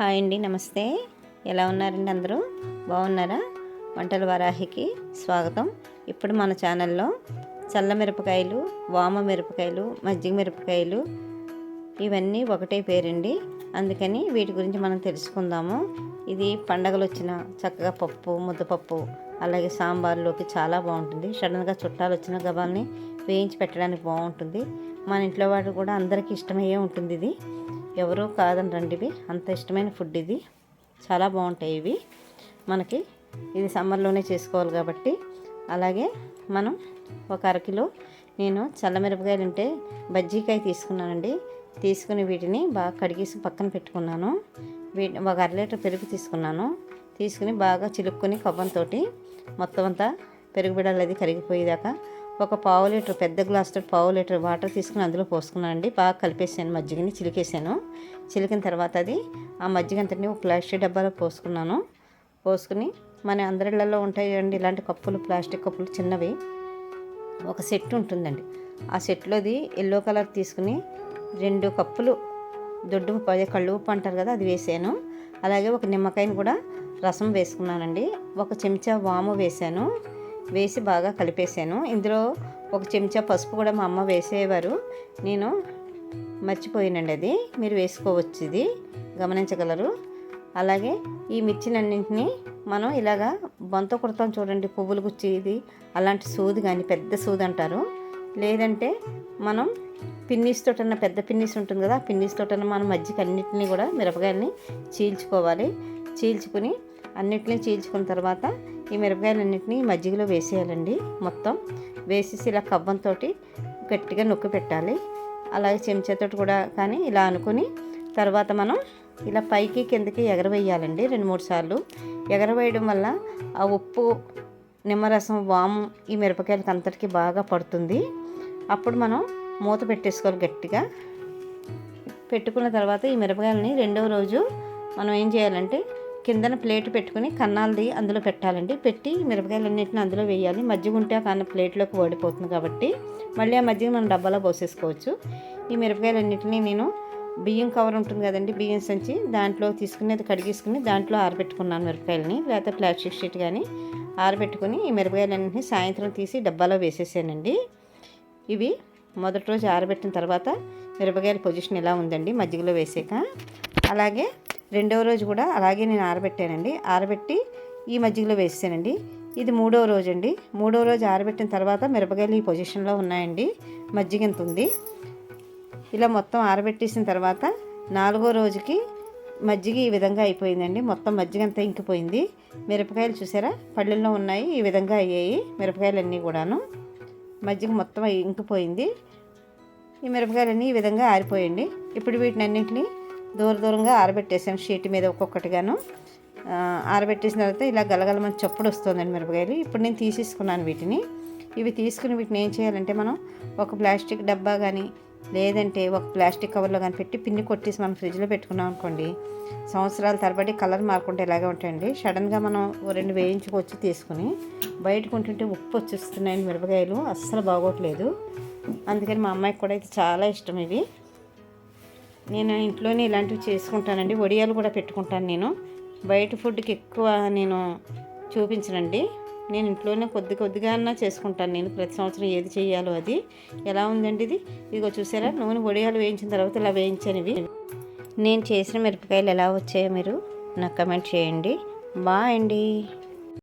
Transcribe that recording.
Hi అండి నమస్తే. ఎలా ఉన్నారండి అందరూ? బాగున్నారా? వంటల వరాహికి స్వాగతం. ఇప్పుడు మన ఛానల్లో చల్ల మిరపకాయలు వామ మిరపకాయలు మజ్జిగ మిరపకాయలు ఇవన్నీ ఒకటే పేరండి. అందుకని వీటి గురించి మనం తెలుసుకుందాము. ఇది పండగలు వచ్చిన చక్కగా పప్పు ముద్దపప్పు అలాగే సాంబార్లోకి చాలా బాగుంటుంది. సడన్గా చుట్టాలు వచ్చిన గబాల్ని వేయించి పెట్టడానికి బాగుంటుంది. మన ఇంట్లో వాడు కూడా అందరికీ ఇష్టమయ్యే ఉంటుంది ఇది. ఎవరూ కాదని రండివి అంత ఇష్టమైన ఫుడ్ ఇది. చాలా బాగుంటాయి ఇవి. మనకి ఇది సమ్మర్లోనే చేసుకోవాలి కాబట్టి. అలాగే మనం ఒక అరకిలో నేను చల్లమిరపకాయలు ఉంటే బజ్జీకాయ తీసుకున్నానండి. తీసుకుని వీటిని బాగా కడిగేసి పక్కన పెట్టుకున్నాను. వీటి ఒక అర లీటర్ పెరుగు తీసుకున్నాను. తీసుకుని బాగా చిలుక్కుని కొవ్వంతో మొత్తం అంతా పెరుగు బిడలది అది కరిగిపోయేదాకా ఒక పావు లీటర్ పెద్ద గ్లాస్తో పావు లీటర్ వాటర్ తీసుకుని అందులో పోసుకున్నాను అండి. బాగా కలిపేసాను మజ్జిగని చిలికేసాను. చిలికిన తర్వాత అది ఆ మజ్జిగ అంతటిని ఒక ప్లాస్టిక్ డబ్బాలో పోసుకున్నాను. పోసుకుని మన అందరిళ్ళలో ఉంటాయి అండి ఇలాంటి కప్పులు ప్లాస్టిక్ కప్పులు చిన్నవి. ఒక సెట్ ఉంటుందండి. ఆ సెట్లోది ఎల్లో కలర్ తీసుకుని రెండు కప్పులు దొడ్డు ఉప్పు అదే కళ్ళు ఉప్పు అంటారు కదా అది వేసాను. అలాగే ఒక నిమ్మకాయని కూడా రసం వేసుకున్నానండి. ఒక చెంచా వాము వేసాను. వేసి బాగా కలిపేసాను ఇందులో ఒక చెంచా పసుపు కూడా మా అమ్మ వేసేవారు. నేను మర్చిపోయినండి అది. మీరు వేసుకోవచ్చు ఇది. గమనించగలరు. అలాగే ఈ మిర్చినన్నింటినీ మనం ఇలాగా బొంత కుడతాం చూడండి పువ్వులు గుచ్చి ఇది. అలాంటి సూది కానీ పెద్ద సూది అంటారు. లేదంటే మనం పిన్నిస్ తోటన్న పెద్ద పిన్నిస్ ఉంటుంది కదా పిన్నీస్ పిన్నిస్ తోటన్న మనం మజ్జిగ అన్నింటినీ కూడా మిరపకాయలని చీల్చుకోవాలి. చీల్చుకుని అన్నిటినీ చీల్చుకున్న తర్వాత ఈ మిరపకాయలన్నింటినీ మజ్జిగలో వేసేయాలండి మొత్తం. వేసేసి ఇలా కవ్వంతో గట్టిగా నొక్కి పెట్టాలి. అలాగే చెంచాతో కూడా కానీ ఇలా అనుకుని తర్వాత మనం ఇలా పైకి కిందకి ఎగరవేయాలండి రెండు మూడు సార్లు. ఎగరవేయడం వల్ల ఆ ఉప్పు నిమ్మరసం వాము ఈ మిరపకాయలకి అంతటికి బాగా పడుతుంది. అప్పుడు మనం మూత పెట్టేసుకోవాలి గట్టిగా. పెట్టుకున్న తర్వాత ఈ మిరపకాయలని రెండవ రోజు మనం ఏం చేయాలంటే కిందన ప్లేట్ పెట్టుకుని కన్నాలది అందులో పెట్టాలండి. పెట్టి మిరపకాయలన్నింటిని అందులో వేయాలి. మజ్జిగ ఉంటే ఆ కన్న ప్లేట్లోకి ఓడిపోతుంది కాబట్టి మళ్ళీ ఆ మజ్జిగ మనం డబ్బాలో పోసేసుకోవచ్చు. ఈ మిరపకాయలన్నింటినీ నేను బియ్యం కవర్ ఉంటుంది కదండి బియ్యం సంచి దాంట్లో తీసుకుని అది కడిగేసుకుని దాంట్లో ఆరబెట్టుకున్నాను మిరపకాయలని. లేకపోతే ప్లాస్టిక్ షీట్ కానీ ఆరబెట్టుకుని ఈ మిరపకాయలన్నింటినీ సాయంత్రం తీసి డబ్బాలో వేసేసానండి. ఇవి మొదటి రోజు ఆరబెట్టిన తర్వాత మిరపకాయల పొజిషన్ ఎలా ఉందండి మజ్జిగలో వేసాక? అలాగే రెండవ రోజు కూడా అలాగే నేను ఆరబెట్టానండి. ఆరబెట్టి ఈ మజ్జిగలో వేసానండి ఇది మూడవ రోజు అండి మూడవ రోజు ఆరబెట్టిన తర్వాత మిరపకాయలు ఈ పొజిషన్లో ఉన్నాయండి. మజ్జిగ ఎంత ఉంది? ఇలా మొత్తం ఆరబెట్టేసిన తర్వాత నాలుగో రోజుకి మజ్జిగ ఈ విధంగా అయిపోయిందండి. మొత్తం మజ్జిగ అంతా ఇంకిపోయింది. మిరపకాయలు చూసారా? పళ్ళల్లో ఉన్నాయి. ఈ విధంగా అయ్యాయి మిరపకాయలు అన్నీ కూడాను. మజ్జిగ మొత్తం ఇంకిపోయింది. ఈ మిరపకాయలన్నీ ఈ విధంగా ఆరిపోయండి. ఇప్పుడు వీటిని అన్నింటినీ దూర దూరంగా ఆరబెట్టేసాను షీట్ మీద ఒక్కొక్కటిగాను. ఆరబెట్టేసిన తర్వాత ఇలా గలగలమని చప్పుడు వస్తుందండి మిరపకాయలు. ఇప్పుడు నేను తీసేసుకున్నాను వీటిని. ఇవి తీసుకుని వీటిని ఏం చేయాలంటే మనం ఒక ప్లాస్టిక్ డబ్బా కానీ లేదంటే ఒక ప్లాస్టిక్ కవర్లో కానీ పెట్టి పిన్ని కొట్టేసి మనం ఫ్రిడ్జ్లో పెట్టుకున్నాం అనుకోండి సంవత్సరాల తరబడి కలర్ మారుకుంటే ఇలాగే ఉంటాయండి? సడన్గా మనం రెండు వేయించుకొచ్చి తీసుకుని. బయటకు ఉంటుంటే ఉప్పు వచ్చేస్తున్నాయి మిరపకాయలు. అస్సలు బాగోట్లేదు. అందుకని మా అమ్మాయికి కూడా ఇది చాలా ఇష్టం ఇవి. నేను ఇంట్లోనే ఇలాంటివి చేసుకుంటానండి. వడియాలు కూడా పెట్టుకుంటాను నేను. బయట ఫుడ్కి ఎక్కువ నేను చూపించనండి. నేను ఇంట్లోనే కొద్ది కొద్దిగా చేసుకుంటాను నేను. ప్రతి సంవత్సరం ఏది చేయాలో అది. ఎలా ఉందండి ఇది? ఇదిగో చూసారా? నూనె వడియాలు వేయించిన తర్వాత ఇలా వేయించనివి. నేను చేసిన మిరపకాయలు ఎలా వచ్చాయో మీరు నాకు కమెంట్ చేయండి. బాయ్ అండి.